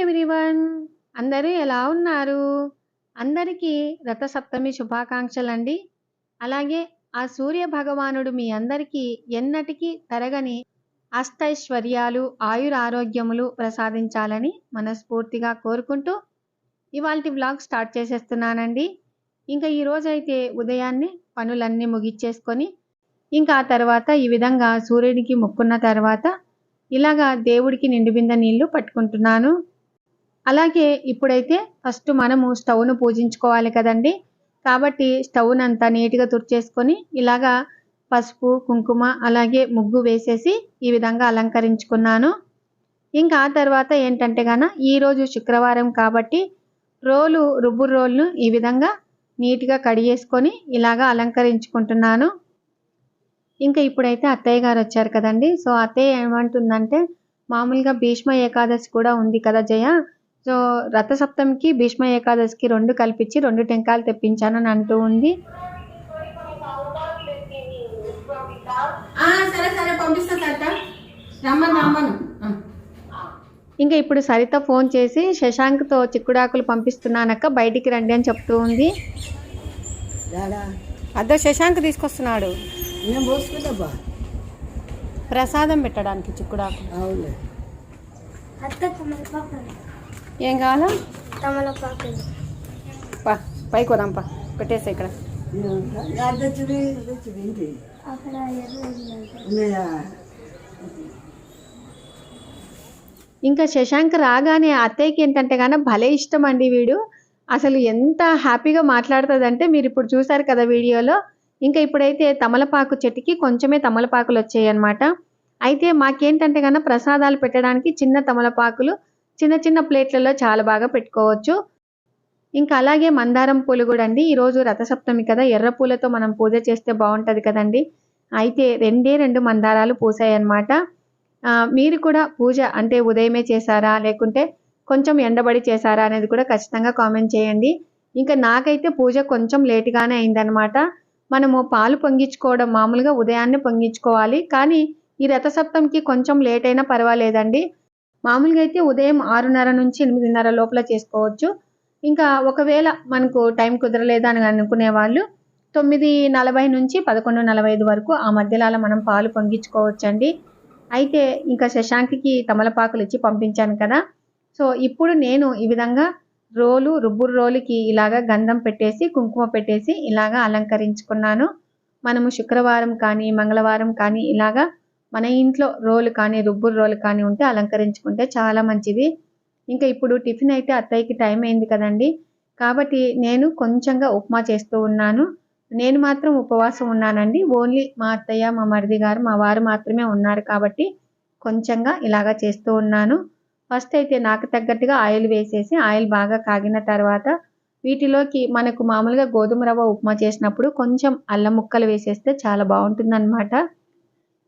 Everyone అందరూ ఎలా ఉన్నారు? అందరికీ రథసప్తమి శుభాకాంక్షలండి. అలాగే ఆ సూర్య భగవానుడు మీ అందరికీ ఎన్నటికీ తరగని అష్టైశ్వర్యాలు ఆయురారోగ్యములు ప్రసాదించాలని మనస్ఫూర్తిగా కోరుకుంటూ ఇవాళ వ్లాగ్ స్టార్ట్ చేసేస్తున్నానండి. ఇంకా ఈరోజైతే ఉదయాన్నే పనులన్నీ ముగిచ్చేసుకొని ఇంకా ఆ తర్వాత ఈ విధంగా సూర్యుడికి మొక్కున్న తర్వాత ఇలాగా దేవుడికి నిండుబింద నీళ్ళు పట్టుకుంటున్నాను. అలాగే ఇప్పుడైతే ఫస్ట్ మనము స్టవ్ను పూజించుకోవాలి కదండి. కాబట్టి స్టవ్ను అంతా నీట్గా తుడిచేసుకొని ఇలాగా పసుపు కుంకుమ అలాగే ముగ్గు వేసేసి ఈ విధంగా అలంకరించుకున్నాను. ఇంకా ఆ తర్వాత ఏంటంటే గాన ఈరోజు శుక్రవారం కాబట్టి రోలు రుబ్బు రోల్ను ఈ విధంగా నీట్గా కడిగేసుకొని ఇలాగా అలంకరించుకుంటున్నాను. ఇంకా ఇప్పుడైతే అత్తయ్య గారు వచ్చారు కదండి. సో అత్తయ్య ఏమంటుందంటే మామూలుగా భీష్మ ఏకాదశి కూడా ఉంది కదా జయ. సో రథసప్తమికి భీష్మ ఏకాదశికి రెండు కల్పించి రెండు టెంకాయలు తెప్పించానని అంటూ ఉంది. ఆ, సరే సరే పంపిస్తా సరిత రమ్మను రమ్మను. ఆ. ఇంకా ఇప్పుడు సరిత ఫోన్ చేసి శశాంక్తో చిక్కుడాకులు పంపిస్తున్నానక్క బయటికి రండి అని చెప్తూ ఉంది. అద్దో శశాంక్ తీసుకొస్తున్నాడు. ప్రసాదం పెట్టడానికి చిక్కుడాకు అవును. అత్త తమలపాకు ఏం కావాలా? తమలపాకు పా పైకి వదాంపా పెట్టేసి ఇక్కడ. ఇంకా శశాంక్ రాగానే అత్తయ్యకి ఏంటంటే గాన భలే ఇష్టం అండి వీడు. అసలు ఎంత హ్యాపీగా మాట్లాడుతుందంటే మీరు ఇప్పుడు చూసారు కదా వీడియోలో. ఇంకా ఇప్పుడైతే తమలపాకు చెట్టుకి కొంచెమే తమలపాకులు వచ్చాయి అన్నమాట అయితే మాకేంటంటే కన్నా ప్రసాదాలు పెట్టడానికి చిన్న తమలపాకులు చిన్న చిన్న ప్లేట్లలో చాలా బాగా పెట్టుకోవచ్చు. ఇంకా అలాగే మందారం పూలు కూడా అండి. ఈరోజు రథసప్తమి కదా ఎర్ర పూలతో మనం పూజ చేస్తే బాగుంటుంది కదండి. అయితే రెండే రెండు మందారాలు పూసాయన్నమాట. మీరు కూడా పూజ అంటే ఉదయమే చేశారా లేకుంటే కొంచెం ఎండబడి చేశారా అనేది కూడా ఖచ్చితంగా కామెంట్ చేయండి. ఇంకా నాకైతే పూజ కొంచెం లేటుగానే అయిందనమాట మనము పాలు పొంగించుకోవడం మామూలుగా ఉదయాన్నే పొంగించుకోవాలి. కానీ ఈ రథసప్తంకి కొంచెం లేట్ అయినా పర్వాలేదండి. మామూలుగా అయితే ఉదయం ఆరున్నర నుంచి ఎనిమిదిన్నర లోపల చేసుకోవచ్చు. ఇంకా ఒకవేళ మనకు టైం కుదరలేదు అని అనుకునే వాళ్ళు తొమ్మిది నలభై నుంచి పదకొండు నలభై ఐదు వరకు ఆ మధ్యలో మనం పాలు పొంగించుకోవచ్చండి. అయితే ఇంకా శశాంక్కి తమలపాకులు ఇచ్చి పంపించాను కదా. సో ఇప్పుడు నేను ఈ విధంగా రోలు రుబ్బురు రోలుకి ఇలాగా గంధం పెట్టేసి కుంకుమ పెట్టేసి ఇలాగా అలంకరించుకున్నాను. మనము శుక్రవారం కానీ మంగళవారం కానీ ఇలాగా మన ఇంట్లో రోలు కానీ రుబ్బురు రోలు కానీ ఉంటే అలంకరించుకుంటే చాలా మంచిది. ఇంకా ఇప్పుడు టిఫిన్ అయితే అత్తయ్యకి టైం అయింది కదండి. కాబట్టి నేను కొంచెంగా ఉప్మా చేస్తూ ఉన్నాను. నేను మాత్రం ఉపవాసం ఉన్నానండి. ఓన్లీ మా అత్తయ్య మా మరిది గారు మా వారు మాత్రమే ఉన్నారు కాబట్టి కొంచెంగా ఇలాగా చేస్తూ ఉన్నాను. ఫస్ట్ అయితే నాకు తగ్గట్టుగా ఆయిల్ వేసేసి ఆయిల్ బాగా కాగిన తర్వాత వీటిలోకి మనకు మామూలుగా గోధుమ రవ్వ ఉప్మా చేసినప్పుడు కొంచెం అల్లం ముక్కలు వేసేస్తే చాలా బాగుంటుందన్నమాట.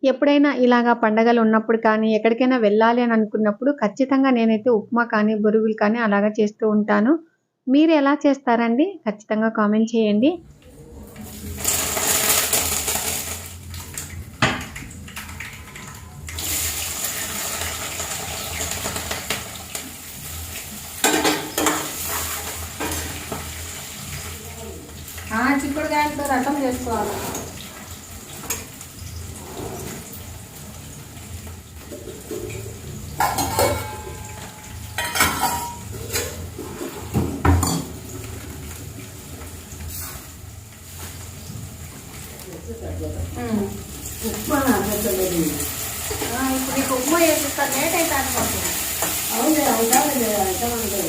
ఎప్పుడైనా ఇలాగా పండగలు ఉన్నప్పుడు కానీ ఎక్కడికైనా వెళ్ళాలి అని అనుకున్నప్పుడు ఖచ్చితంగా నేనైతే ఉప్మా కానీ బొరుగులు కానీ అలాగా చేస్తూ ఉంటాను. మీరు ఎలా చేస్తారండి? ఖచ్చితంగా కామెంట్ చేయండి ఆ, చిక్కుడుకాయలతో రసం చేసుకోవాలి ఉమ్. ఉప్మా అద్దచ్చలేదు ఇప్పుడు నీకు ఉప్మా చేసిస్తాను లేట్ అయితే అనుకోండి అవునే అవుతానే అవుతామంటే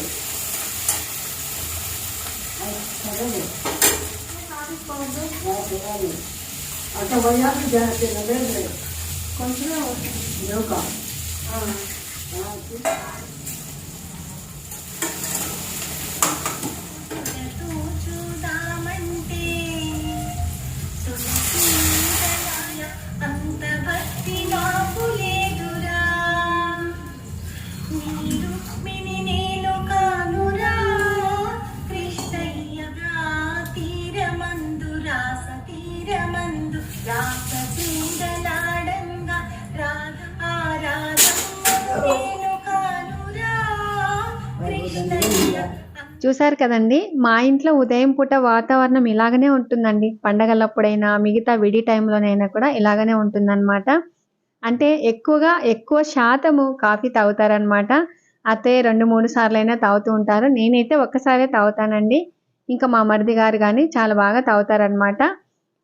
అట్లా పోయాలి జాగ్రత్త లేదు కొంచెమే చూసారు కదండి? మా ఇంట్లో ఉదయం పూట వాతావరణం ఇలాగనే ఉంటుందండి. పండగలప్పుడైనా మిగతా విడి టైంలోనైనా కూడా ఇలాగనే ఉంటుందన్నమాట. అంటే ఎక్కువగా ఎక్కువ శాతము కాఫీ తాగుతారనమాట అత్తయ్య రెండు మూడు సార్లు అయినా తాగుతూ ఉంటారు. నేనైతే ఒక్కసారే తాగుతానండి. ఇంకా మా మరిది గారు కానీ చాలా బాగా తాగుతారనమాట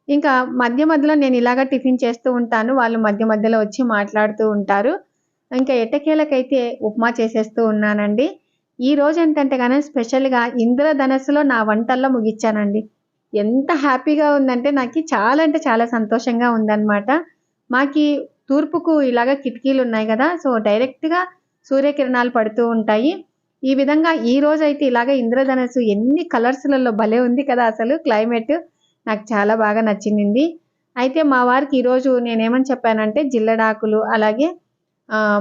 ఇంకా మధ్య మధ్యలో నేను ఇలాగ టిఫిన్ చేస్తూ ఉంటాను. వాళ్ళు మధ్య మధ్యలో వచ్చి మాట్లాడుతూ ఉంటారు. ఇంకా ఎట్టకేలకైతే ఉప్మా చేసేస్తూ ఉన్నానండి. ఈ రోజు ఏంటంటే కానీ స్పెషల్గా ఇంద్రధనస్సులో నా వంటల్లో ముగిచ్చానండి. ఎంత హ్యాపీగా ఉందంటే నాకు చాలా అంటే చాలా సంతోషంగా ఉందన్నమాట. మాకి తూర్పుకు ఇలాగ కిటికీలు ఉన్నాయి కదా సో డైరెక్ట్గా సూర్యకిరణాలు పడుతూ ఉంటాయి. ఈ విధంగా ఈ రోజు అయితే ఇలాగ ఇంద్రధనస్సు ఎన్ని కలర్స్లలో భలే ఉంది కదా అసలు క్లైమేట్ నాకు చాలా బాగా నచ్చింది. అయితే మా వారికి ఈరోజు నేనేమని చెప్పానంటే జిల్లడాకులు అలాగే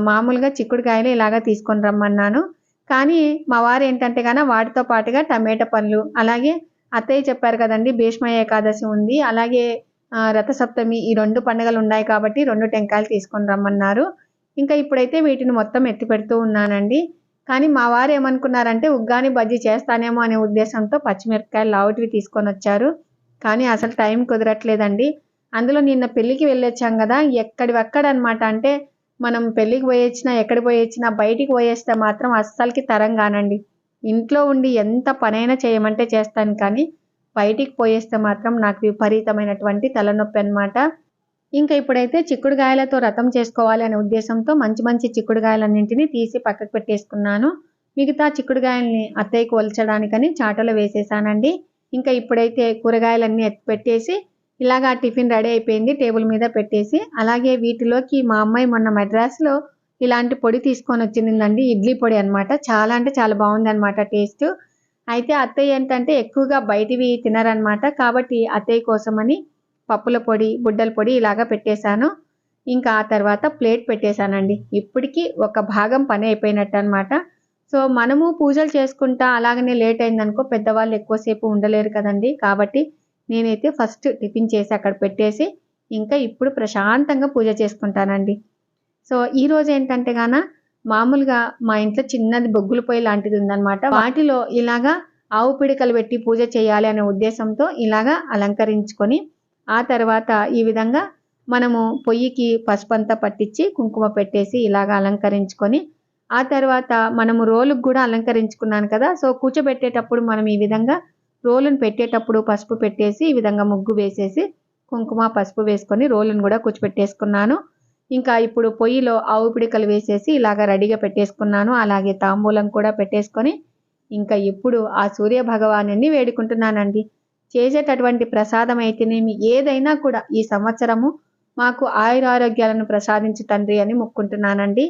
మామూలుగా చిక్కుడుకాయలు ఇలాగ తీసుకొని రమ్మన్నాను. కానీ మా వారు ఏంటంటే కానీ వాటితో పాటుగా టమాటా పండ్లు అలాగే అత్తయ్య చెప్పారు కదండి భీష్మ ఏకాదశి ఉంది. అలాగే రథసప్తమి ఈ రెండు పండుగలు ఉన్నాయి కాబట్టి రెండు టెంకాయలు తీసుకొని రమ్మన్నారు. ఇంకా ఇప్పుడైతే వీటిని మొత్తం ఎత్తి పెడుతూ ఉన్నానండి. కానీ మా వారు ఏమనుకున్నారంటే ఉగ్గాని బజ్జీ చేస్తానేమో అనే ఉద్దేశంతో పచ్చిమిరపకాయలు లావుటివి తీసుకొని వచ్చారు. కానీ అసలు టైం కుదరట్లేదండి. అందులో నిన్న పెళ్ళికి వెళ్ళొచ్చాం కదా ఎక్కడివక్కడ అనమాట అంటే మనం పెళ్ళికి పోయొచ్చినా ఎక్కడికి పోయొచ్చినా బయటికి పోయేస్తే మాత్రం అస్సలకి తరం కానండి ఇంట్లో ఉండి ఎంత పనైనా చేయమంటే చేస్తాను కానీ బయటికి పోయేస్తే మాత్రం నాకు విపరీతమైనటువంటి తలనొప్పి అనమాట ఇంకా ఇప్పుడైతే చిక్కుడుగాయలతో రథం చేసుకోవాలి అనే ఉద్దేశంతో మంచి మంచి చిక్కుడుగాయలన్నింటినీ తీసి పక్కకు పెట్టేసుకున్నాను. మిగతా చిక్కుడుగాయల్ని అత్తయ్యకు ఒలచడానికని చాటలో వేసేసానండి. ఇంకా ఇప్పుడైతే కూరగాయలన్నీ ఎత్తి పెట్టేసి ఇలాగా టిఫిన్ రెడీ అయిపోయింది టేబుల్ మీద పెట్టేసి. అలాగే వీటిలోకి మా అమ్మాయి మొన్న మెడ్రాస్లో ఇలాంటి పొడి తీసుకొని వచ్చిందండి. ఇడ్లీ పొడి అన్నమాట. చాలా అంటే చాలా బాగుంది అనమాట టేస్ట్. అయితే అత్తయ్య ఏంటంటే ఎక్కువగా బయటివి తినరనమాట. కాబట్టి అత్తయ్య కోసమని పప్పుల పొడి బుడ్డల పొడి ఇలాగా పెట్టేశాను. ఇంకా ఆ తర్వాత ప్లేట్ పెట్టేశానండి. ఇప్పటికీ ఒక భాగం పని అయిపోయినట్టు అనమాట సో మనము పూజలు చేసుకుంటా అలాగనే లేట్ అయిందనుకో పెద్దవాళ్ళు ఎక్కువసేపు ఉండలేరు కదండి. కాబట్టి నేనైతే ఫస్ట్ టిఫిన్ చేసి అక్కడ పెట్టేసి ఇంకా ఇప్పుడు ప్రశాంతంగా పూజ చేసుకుంటానండి. సో ఈ రోజు ఏంటంటే గాన మామూలుగా మా ఇంట్లో చిన్నది బొగ్గుల పొయ్యి లాంటిది ఉందన్నమాట. వాటిలో ఇలాగా ఆవు పిడికలు పెట్టి పూజ చేయాలి అనే ఉద్దేశంతో ఇలాగా అలంకరించుకొని ఆ తర్వాత ఈ విధంగా మనము పొయ్యికి పసుపు అంతా పట్టించి కుంకుమ పెట్టేసి ఇలాగా అలంకరించుకొని ఆ తర్వాత మనము రోలుకు కూడా అలంకరించుకున్నాను కదా సో కూర్చోబెట్టేటప్పుడు మనం ఈ విధంగా రోలును పెట్టేటప్పుడు పసుపు పెట్టేసి ఈ విధంగా ముగ్గు వేసేసి కుంకుమ పసుపు వేసుకొని రోలును కూడా కూర్చోబెట్టేసుకున్నాను. ఇంకా ఇప్పుడు పొయ్యిలో ఆవు పిడికలు వేసేసి ఇలాగ రెడీగా పెట్టేసుకున్నాను. అలాగే తాంబూలం కూడా పెట్టేసుకొని ఇంకా ఇప్పుడు ఆ సూర్య భగవాను వేడుకుంటున్నానండి. చేసేటటువంటి ప్రసాదం అయితేనేమి? ఏదైనా కూడా ఈ సంవత్సరము మాకు ఆయురారోగ్యాలను ప్రసాదించు తండ్రి అని మొక్కుంటున్నానండి.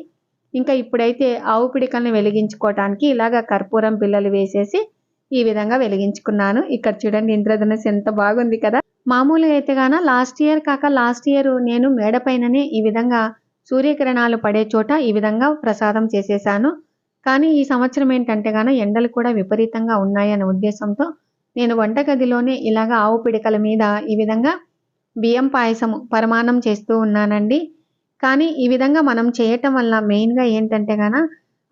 ఇంకా ఇప్పుడైతే ఆవు పిడికల్ని వెలిగించుకోవటానికి ఇలాగ కర్పూరం పిల్లలు వేసేసి ఈ విధంగా వెలిగించుకున్నాను. ఇక్కడ చూడండి ఇంద్రధనుస్ ఎంత బాగుంది కదా. మామూలుగా అయితే గాన లాస్ట్ ఇయర్ కాక లాస్ట్ ఇయర్ నేను మేడ పైననే ఈ విధంగా సూర్యకిరణాలు పడే చోట ఈ విధంగా ప్రసాదం చేసేసాను. కానీ ఈ సంవత్సరం ఏంటంటే గాన ఎండలు కూడా విపరీతంగా ఉన్నాయనే ఉద్దేశంతో నేను వంటగదిలోనే ఇలాగ ఆవు పిడికల మీద ఈ విధంగా బియ్యం పాయసము పరమాణం చేస్తూ ఉన్నానండి. కానీ ఈ విధంగా మనం చేయటం వల్ల మెయిన్గా ఏంటంటే గాన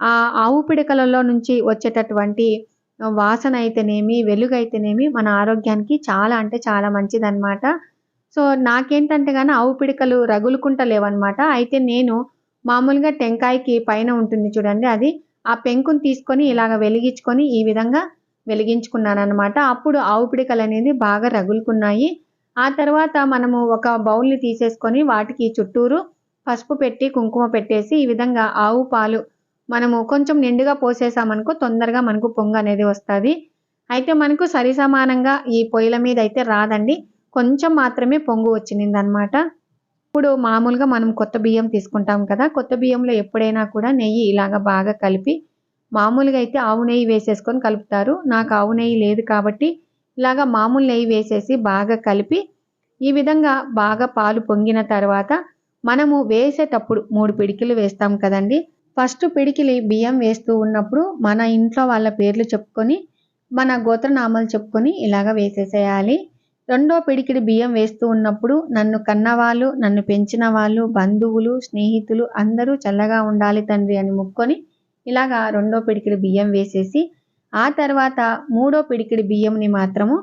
ఆ ఆవు పిడికలలో నుంచి వచ్చేటటువంటి వాసన అయితేనేమి వెలుగైతేనేమి మన ఆరోగ్యానికి చాలా అంటే చాలా మంచిదన్నమాట. సో నాకేంటంటే కానీ ఆవు పిడికలు రగులుకుంటలేవన్నమాట అయితే నేను మామూలుగా టెంకాయకి పైన ఉంటుంది చూడండి అది. ఆ పెంకుని తీసుకొని ఇలాగ వెలిగించుకొని ఈ విధంగా వెలిగించుకున్నాను అనమాట అప్పుడు ఆవు పిడికలు అనేది బాగా రగులుకున్నాయి. ఆ తర్వాత మనము ఒక బౌల్ని తీసేసుకొని వాటికి చుట్టూరు పసుపు పెట్టి కుంకుమ పెట్టేసి ఈ విధంగా ఆవు పాలు మనము కొంచెం నిండుగా పోసేసామనుకో తొందరగా మనకు పొంగు అనేది వస్తుంది. అయితే మనకు సరి సమానంగా ఈ పొయ్యిల మీద అయితే రాదండి. కొంచెం మాత్రమే పొంగు వచ్చింది అనమాట ఇప్పుడు మామూలుగా మనం కొత్త బియ్యం తీసుకుంటాం కదా కొత్త బియ్యంలో ఎప్పుడైనా కూడా నెయ్యి ఇలాగ బాగా కలిపి మామూలుగా అయితే ఆవు నెయ్యి వేసేసుకొని కలుపుతారు. నాకు ఆవు నెయ్యి లేదు కాబట్టి ఇలాగ మామూలు నెయ్యి వేసేసి బాగా కలిపి ఈ విధంగా బాగా పాలు పొంగిన తర్వాత మనము వేసేటప్పుడు మూడు పిడికిలు వేస్తాం కదండి. ఫస్ట్ పిడికిలి బియ్యం వేస్తూ ఉన్నప్పుడు మన ఇంట్లో వాళ్ళ పేర్లు చెప్పుకొని మన గోత్రనామాలు చెప్పుకొని ఇలాగ వేసేసేయాలి. రెండో పిడికిడి బియ్యం వేస్తూ ఉన్నప్పుడు నన్ను కన్నవాళ్ళు నన్ను పెంచిన వాళ్ళు బంధువులు స్నేహితులు అందరూ చల్లగా ఉండాలి తండ్రి అని ముక్కొని ఇలాగా రెండో పిడికిడి బియ్యం వేసేసి ఆ తర్వాత మూడో పిడికిడి బియ్యంని మాత్రము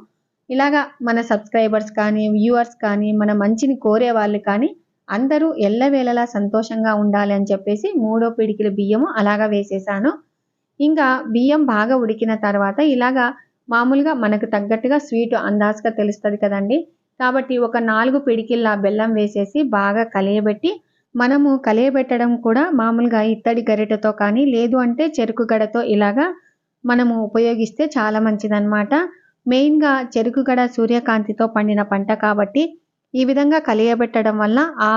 ఇలాగా మన సబ్స్క్రైబర్స్ కానీ వ్యూవర్స్ కానీ మన మంచిని కోరే వాళ్ళు కానీ అందరూ ఎల్లవేళలా సంతోషంగా ఉండాలి అని చెప్పేసి మూడో పిడికిల బియ్యము అలాగా వేసేసాను. ఇంకా బియ్యం బాగా ఉడికిన తర్వాత ఇలాగా మామూలుగా మనకు తగ్గట్టుగా స్వీట్ అందాజుగా తెలుస్తుంది కదండి. కాబట్టి ఒక నాలుగు పిడికిళ్ళ బెల్లం వేసేసి బాగా కలియబెట్టి మనము కలియబెట్టడం కూడా మామూలుగా ఇత్తడి గరిటెతో కానీ లేదు అంటే చెరుకు గడతో ఇలాగా మనము ఉపయోగిస్తే చాలా మంచిదన్నమాట. మెయిన్గా చెరుకు గడ సూర్యకాంతితో పండిన పంట కాబట్టి ఈ విధంగా కలియబెట్టడం వల్ల ఆ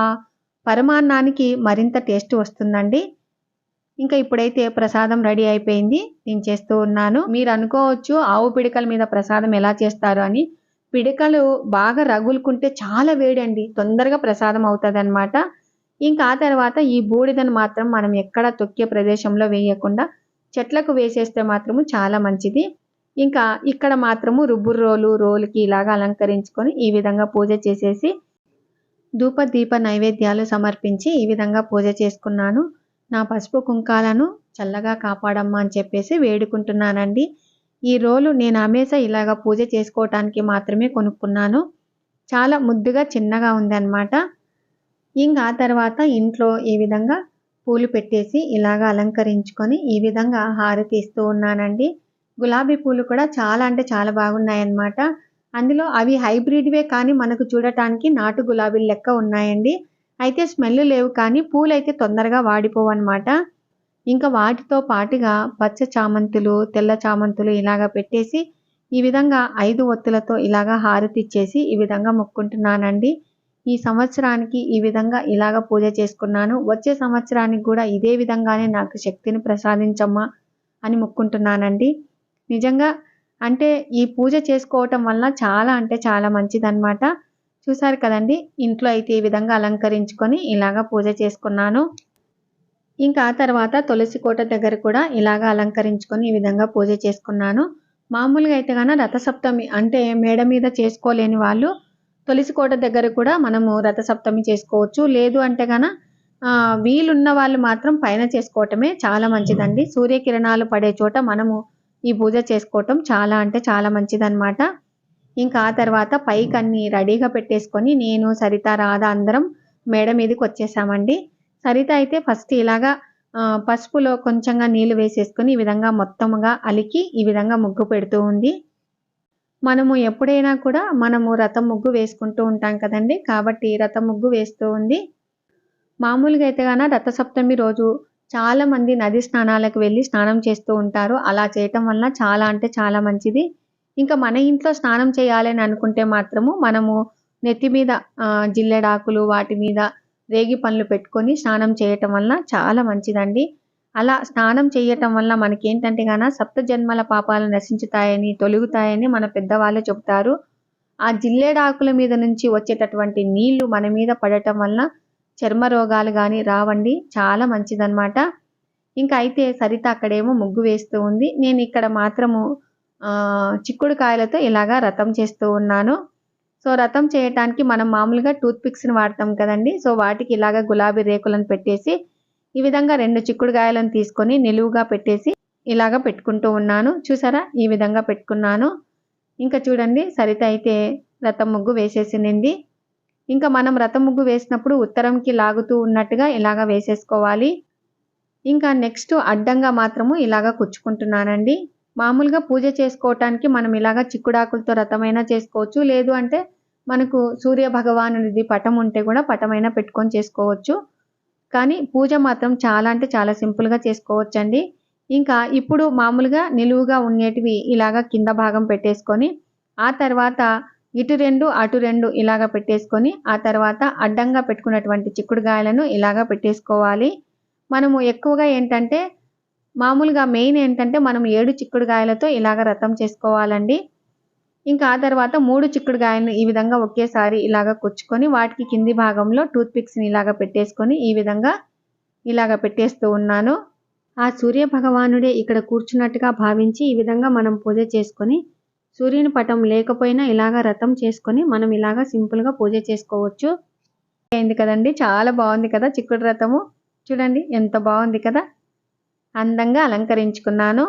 పరమాన్నానికి మరింత టేస్ట్ వస్తుందండి. ఇంకా ఇప్పుడైతే ప్రసాదం రెడీ అయిపోయింది. నేను చేస్తూ ఉన్నాను. మీరు అనుకోవచ్చు ఆవు పిడికల మీద ప్రసాదం ఎలా చేస్తారు అని. పిడికలు బాగా రగులుకుంటే చాలా వేడండి. తొందరగా ప్రసాదం అవుతుంది అనమాట ఇంకా ఆ తర్వాత ఈ బూడిదను మాత్రం మనం ఎక్కడ తొక్కే ప్రదేశంలో వేయకుండా చెట్లకు వేసేస్తే మాత్రము చాలా మంచిది. ఇంకా ఇక్కడ మాత్రము రుబ్బురు రోలు రోలుకి ఇలాగా అలంకరించుకొని ఈ విధంగా పూజ చేసేసి ధూప దీప నైవేద్యాలు సమర్పించి ఈ విధంగా పూజ చేసుకున్నాను. నా పసుపు కుంకాలను చల్లగా కాపాడమ్మా అని చెప్పేసి వేడుకుంటున్నానండి. ఈ రోలు నేను అమేస ఇలాగ పూజ చేసుకోవటానికి మాత్రమే కొనుక్కున్నాను. చాలా ముద్దుగా చిన్నగా ఉందన్నమాట. ఇంకా ఆ తర్వాత ఇంట్లో ఈ విధంగా పూలు పెట్టేసి ఇలాగ అలంకరించుకొని ఈ విధంగా హారతి ఇస్తూ ఉన్నానండి. గులాబీ పూలు కూడా చాలా అంటే చాలా బాగున్నాయన్నమాట. అందులో అవి హైబ్రిడ్వే కానీ మనకు చూడటానికి నాటు గులాబీలు లెక్క ఉన్నాయండి. అయితే స్మెల్ లేవు కానీ పూలు అయితే తొందరగా వాడిపోవు అనమాట ఇంకా వాటితో పాటుగా పచ్చ చామంతులు తెల్ల చామంతులు ఇలాగ పెట్టేసి ఈ విధంగా ఐదు ఒత్తులతో ఇలాగ హారతి ఇచ్చేసి ఈ విధంగా మొక్కుంటున్నానండి. ఈ సంవత్సరానికి ఈ విధంగా ఇలాగ పూజ చేసుకున్నాను. వచ్చే సంవత్సరానికి కూడా ఇదే విధంగానే నాకు శక్తిని ప్రసాదించమ్మా అని మొక్కుంటున్నానండి. నిజంగా అంటే ఈ పూజ చేసుకోవటం వల్ల చాలా అంటే చాలా మంచిదన్నమాట. చూసారు కదండి? ఇంట్లో అయితే ఈ విధంగా అలంకరించుకొని ఇలాగ పూజ చేసుకున్నాను. ఇంకా ఆ తర్వాత తులసి కోట దగ్గర కూడా ఇలాగ అలంకరించుకొని ఈ విధంగా పూజ చేసుకున్నాను. మామూలుగా అయితే కనుక రథసప్తమి అంటే మేడ మీద చేసుకోలేని వాళ్ళు తులసి కోట దగ్గర కూడా మనము రథసప్తమి చేసుకోవచ్చు. లేదు అంటే గాన వీలున్న వాళ్ళు మాత్రం పైన చేసుకోవటమే చాలా మంచిదండి. సూర్యకిరణాలు పడే చోట మనము ఈ పూజ చేసుకోవటం చాలా అంటే చాలా మంచిదన్నమాట. ఇంకా ఆ తర్వాత పైకి అన్ని రెడీగా పెట్టేసుకొని నేను సరిత రాధ అందరం మేడ మీదకి వచ్చేసామండి. సరిత అయితే ఫస్ట్ ఇలాగా పసుపులో కొంచెంగా నీళ్ళు వేసేసుకొని ఈ విధంగా మొత్తముగా అలికి ఈ విధంగా ముగ్గు పెడుతూ ఉంది. మనము ఎప్పుడైనా కూడా మనము రథం ముగ్గు వేసుకుంటూ ఉంటాం కదండి. కాబట్టి రథం ముగ్గు వేస్తూ ఉంది. మామూలుగా అయితే గాన రథసప్తమి రోజు చాలా మంది నది స్నానాలకు వెళ్ళి స్నానం చేస్తూ ఉంటారు. అలా చేయటం వల్ల చాలా అంటే చాలా మంచిది. ఇంకా మన ఇంట్లో స్నానం చేయాలని అనుకుంటే మాత్రము మనము నెత్తి మీద జిల్లెడాకులు వాటి మీద రేగి పనులు పెట్టుకొని స్నానం చేయటం వల్ల చాలా మంచిదండి. అలా స్నానం చేయటం వల్ల మనకేంటంటే గాన సప్త జన్మల పాపాలు నశించుతాయని తొలుగుతాయని మన పెద్దవాళ్ళు చెబుతారు. ఆ జిల్లేడాకుల మీద నుంచి వచ్చేటటువంటి నీళ్ళు మన మీద పడటం వల్ల చర్మ రోగాలు కానీ రావండి. చాలా మంచిదన్నమాట. ఇంకా అయితే సరిత అక్కడేమో ముగ్గు వేస్తూ ఉంది. నేను ఇక్కడ మాత్రము చిక్కుడు చిక్కుడుకాయలతో ఇలాగా రతం చేస్తూ ఉన్నాను. సో రతం చేయటానికి మనం మామూలుగా టూత్ పిక్స్ని వాడతాం కదండి. సో వాటికి ఇలాగ గులాబీ రేకులను పెట్టేసి ఈ విధంగా రెండు చిక్కుడుకాయలను తీసుకొని నిలువుగా పెట్టేసి ఇలాగ పెట్టుకుంటూ ఉన్నాను. చూసారా? ఈ విధంగా పెట్టుకున్నాను. ఇంకా చూడండి సరిత అయితే రతం ముగ్గు వేసేసింది. ఇంకా మనం రథం ముగ్గు వేసినప్పుడు ఉత్తరంకి లాగుతూ ఉన్నట్టుగా ఇలాగ వేసేసుకోవాలి. ఇంకా నెక్స్ట్ అడ్డంగా మాత్రము ఇలాగ కుచ్చుకుంటున్నానండి. మామూలుగా పూజ చేసుకోవటానికి మనం ఇలాగ చిక్కుడాకులతో రథమైనా చేసుకోవచ్చు. లేదు అంటే మనకు సూర్య భగవానుడిది పటం ఉంటే కూడా పటమైనా పెట్టుకొని చేసుకోవచ్చు. కానీ పూజ మాత్రం చాలా అంటే చాలా సింపుల్గా చేసుకోవచ్చండి. ఇంకా ఇప్పుడు మామూలుగా నిలువుగా ఉండేటివి ఇలాగ కింద భాగం పెట్టేసుకొని ఆ తర్వాత ఇటు రెండు అటు రెండు ఇలాగ పెట్టేసుకొని ఆ తర్వాత అడ్డంగా పెట్టుకున్నటువంటి చిక్కుడుగాయలను ఇలాగ పెట్టేసుకోవాలి. మనము ఎక్కువగా ఏంటంటే మామూలుగా మెయిన్ ఏంటంటే మనం ఏడు చిక్కుడుగాయలతో ఇలాగ రథం చేసుకోవాలండి. ఇంకా ఆ తర్వాత మూడు చిక్కుడుగాయలను ఈ విధంగా ఒకేసారి ఇలాగ కుచ్చుకొని వాటికి కింది భాగంలో టూత్ పిక్స్ని ఇలాగ పెట్టేసుకొని ఈ విధంగా ఇలాగ పెట్టేస్తూ ఉన్నాను. ఆ సూర్య భగవానుడే ఇక్కడ కూర్చున్నట్టుగా భావించి ఈ విధంగా మనం పూజ చేసుకొని సూర్యుని పటం లేకపోయినా ఇలాగ రథం చేసుకొని మనం ఇలాగ సింపుల్గా పూజ చేసుకోవచ్చు. అయింది కదండి? చాలా బాగుంది కదా చిక్కుడు రథము? చూడండి ఎంత బాగుంది కదా? అందంగా అలంకరించుకున్నాను.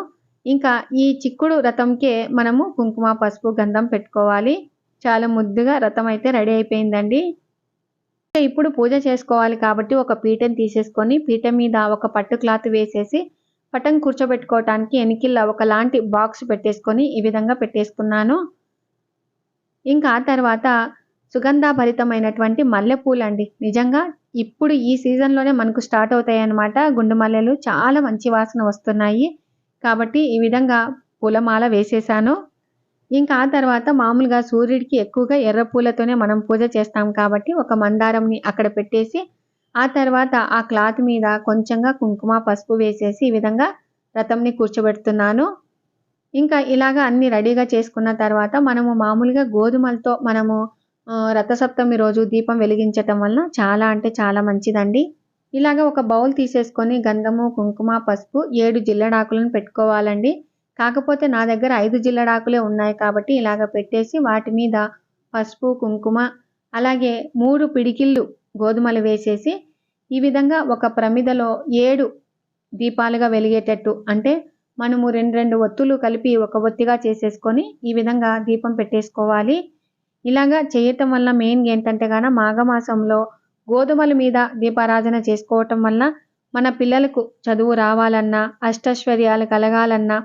ఇంకా ఈ చిక్కుడు రథంకే మనము కుంకుమ పసుపు గంధం పెట్టుకోవాలి. చాలా ముద్దుగా రథం అయితే రెడీ అయిపోయిందండి. ఇప్పుడు పూజ చేసుకోవాలి కాబట్టి ఒక పీఠం తీసేసుకొని పీఠ మీద ఒక పట్టు క్లాత్ వేసేసి పటం కూర్చోబెట్టుకోవటానికి ఎనికిల్లా ఒకలాంటి బాక్స్ పెట్టేసుకొని ఈ విధంగా పెట్టేసుకున్నాను. ఇంకా ఆ తర్వాత సుగంధభరితమైనటువంటి మల్లెపూలు అండి నిజంగా ఇప్పుడు ఈ సీజన్లోనే మనకు స్టార్ట్ అవుతాయి అన్నమాట గుండు మల్లెలు చాలా మంచి వాసన వస్తున్నాయి. కాబట్టి ఈ విధంగా పూలమాల వేసేసాను. ఇంకా ఆ తర్వాత మామూలుగా సూర్యుడికి ఎక్కువగా ఎర్ర పూలతోనే మనం పూజ చేస్తాం కాబట్టి ఒక మందారంని అక్కడ పెట్టేసి ఆ తర్వాత ఆ క్లాత్ మీద కొంచెంగా కుంకుమ పసుపు వేసేసి ఈ విధంగా రథంని కూర్చోబెడుతున్నాను. ఇంకా ఇలాగా అన్ని రెడీగా చేసుకున్న తర్వాత మనము మామూలుగా గోధుమలతో మనము రథసప్తమి రోజు దీపం వెలిగించటం వలన చాలా అంటే చాలా మంచిదండి. ఇలాగ ఒక బౌల్ తీసేసుకొని గంధము కుంకుమ పసుపు ఏడు జిల్లడాకులను పెట్టుకోవాలండి. కాకపోతే నా దగ్గర ఐదు జిల్లడాకులే ఉన్నాయి కాబట్టి ఇలాగ పెట్టేసి వాటి మీద పసుపు కుంకుమ అలాగే మూడు పిడికిళ్ళు గోధుమలు వేసేసి ఈ విధంగా ఒక ప్రమిదలో ఏడు దీపాలుగా వెలిగేటట్టు అంటే మనము రెండు రెండు ఒత్తులు కలిపి ఒక ఒత్తిగా చేసేసుకొని ఈ విధంగా దీపం పెట్టేసుకోవాలి. ఇలాగా చేయటం వల్ల మెయిన్ ఏంటంటే గాన మాఘమాసంలో గోధుమల మీద దీపారాధన చేసుకోవటం వల్ల మన పిల్లలకు చదువు రావాలన్నా అష్టైశ్వర్యాలు కలగాలన్నా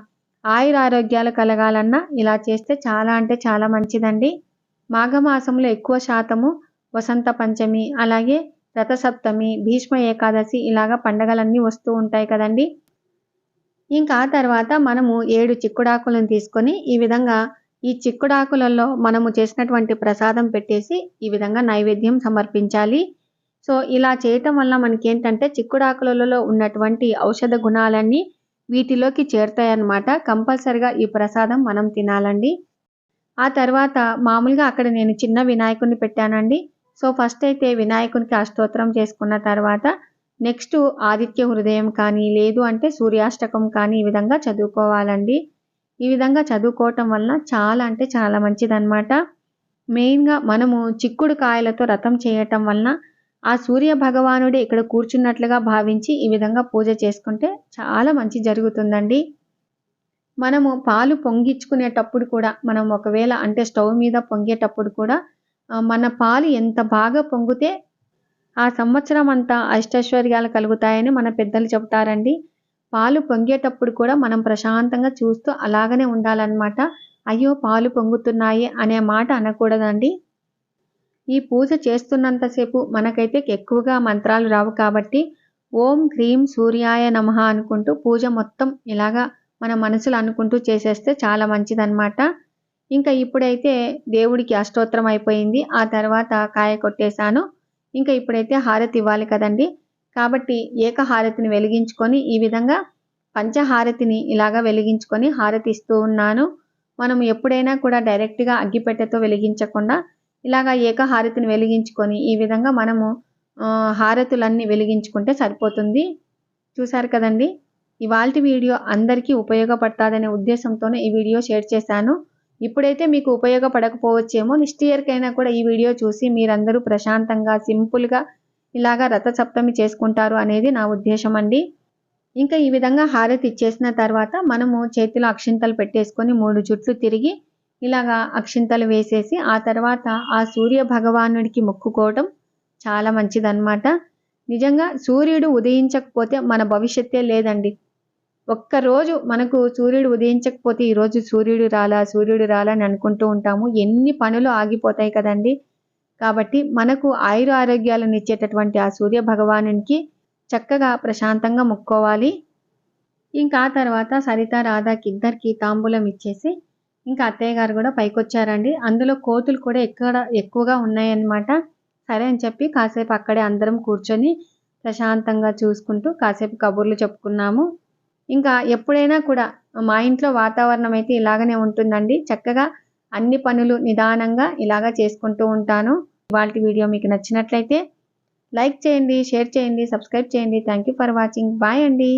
ఆయుర ఆరోగ్యాలు కలగాలన్నా ఇలా చేస్తే చాలా అంటే చాలా మంచిదండి. మాఘమాసంలో ఎక్కువ శాతము వసంత పంచమి అలాగే రథసప్తమి భీష్మ ఏకాదశి ఇలాగ పండగలన్నీ వస్తూ ఉంటాయి కదండి. ఇంకా తర్వాత మనము ఏడు చిక్కుడాకులను తీసుకొని ఈ విధంగా ఈ చిక్కుడాకులలో మనము చేసినటువంటి ప్రసాదం పెట్టేసి ఈ విధంగా నైవేద్యం సమర్పించాలి. సో ఇలా చేయటం వల్ల మనకి ఏంటంటే చిక్కుడాకులలో ఉన్నటువంటి ఔషధ గుణాలన్నీ వీటిలోకి చేరుతాయన్నమాట. కంపల్సరిగా ఈ ప్రసాదం మనం తినాలండి. ఆ తర్వాత మామూలుగా అక్కడ నేను చిన్న వినాయకుడిని పెట్టానండి. సో ఫస్ట్ అయితే వినాయకునికి అష్టోత్తరం చేసుకున్న తర్వాత నెక్స్ట్ ఆదిత్య హృదయం కానీ లేదు అంటే సూర్యాష్టకం కానీ ఈ విధంగా చదువుకోవాలండి. ఈ విధంగా చదువుకోవటం వల్ల చాలా అంటే చాలా మంచిదన్నమాట. మెయిన్గా మనము చిక్కుడు కాయలతో రథం చేయటం వలన ఆ సూర్య భగవానుడే ఇక్కడ కూర్చున్నట్లుగా భావించి ఈ విధంగా పూజ చేసుకుంటే చాలా మంచి జరుగుతుందండి. మనము పాలు పొంగించుకునేటప్పుడు కూడా మనం ఒకవేళ అంటే స్టవ్ మీద పొంగేటప్పుడు కూడా మన పాలు ఎంత బాగా పొంగితే ఆ సంవత్సరం అంతా అష్టైశ్వర్యాలు కలుగుతాయని మన పెద్దలు చెబుతారండి. పాలు పొంగేటప్పుడు కూడా మనం ప్రశాంతంగా చూస్తూ అలాగనే ఉండాలన్నమాట. అయ్యో పాలు పొంగుతున్నాయి అనే మాట అనకూడదండి. ఈ పూజ చేస్తున్నంతసేపు మనకైతే ఎక్కువగా మంత్రాలు రావు కాబట్టి ఓం హ్రీం సూర్యాయ నమః అనుకుంటూ పూజ మొత్తం ఇలాగా మన మనసులో అనుకుంటూ చేసేస్తే చాలా మంచిదన్నమాట. ఇంకా ఇప్పుడైతే దేవుడికి అష్టోత్తరం అయిపోయింది. ఆ తర్వాత కాయ కొట్టేశాను. ఇంకా ఇప్పుడైతే హారతి ఇవ్వాలి కదండి. కాబట్టి ఏక హారతిని వెలిగించుకొని ఈ విధంగా పంచహారతిని ఇలాగా వెలిగించుకొని హారతి ఇస్తూ ఉన్నాను. మనం ఎప్పుడైనా కూడా డైరెక్ట్గా అగ్గిపెట్టెతో వెలిగించకుండా ఇలాగా ఏకహారతిని వెలిగించుకొని ఈ విధంగా మనము హారతులన్నీ వెలిగించుకుంటే సరిపోతుంది. చూసారు కదండి? ఇవాళ వీడియో అందరికీ ఉపయోగపడుతుందనే ఉద్దేశంతోనే ఈ వీడియో షేర్ చేశాను. ఇప్పుడైతే మీకు ఉపయోగపడకపోవచ్చేమో. నెక్స్ట్ ఇయర్కైనా కూడా ఈ వీడియో చూసి మీరందరూ ప్రశాంతంగా సింపుల్గా ఇలాగా రథ సప్తమి చేసుకుంటారు అనేది నా ఉద్దేశం అండి ఇంకా ఈ విధంగా హారతి ఇచ్చేసిన తర్వాత మనము చేతిలో అక్షింతలు పెట్టేసుకొని మూడు జుట్లు తిరిగి ఇలాగా అక్షింతలు వేసేసి ఆ తర్వాత ఆ సూర్య భగవానుడికి మొక్కుకోవటం చాలా మంచిదన్నమాట. నిజంగా సూర్యుడు ఉదయించకపోతే మన భవిష్యత్తే లేదండి. ఒక్కరోజు మనకు సూర్యుడు ఉదయించకపోతే ఈరోజు సూర్యుడు రాలా సూర్యుడు రాలా అని అనుకుంటూ ఉంటాము. ఎన్ని పనులు ఆగిపోతాయి కదండి? కాబట్టి మనకు ఆయుర ఆరోగ్యాలను ఇచ్చేటటువంటి ఆ సూర్య భగవానునికి చక్కగా ప్రశాంతంగా మొక్కోవాలి. ఇంకా ఆ తర్వాత సరిత రాధాకి ఇద్దరికి తాంబూలం ఇచ్చేసి ఇంకా అత్తయ్య గారు కూడా పైకొచ్చారండి. అందులో కోతులు కూడా ఎక్కడ ఎక్కువగా ఉన్నాయన్నమాట. సరే అని చెప్పి కాసేపు అక్కడే అందరం కూర్చొని ప్రశాంతంగా చూసుకుంటూ కాసేపు కబుర్లు చెప్పుకున్నాము. ఇంకా ఎప్పుడైనా కూడా మా ఇంట్లో వాతావరణం అయితే ఇలాగనే ఉంటుందండి. చక్కగా అన్ని పనులు నిదానంగా ఇలాగా చేసుకుంటూ ఉంటాను. ఇవాళ వీడియో మీకు నచ్చినట్లయితే లైక్ చేయండి షేర్ చేయండి సబ్స్క్రైబ్ చేయండి. Thank you for watching. Bye అండి.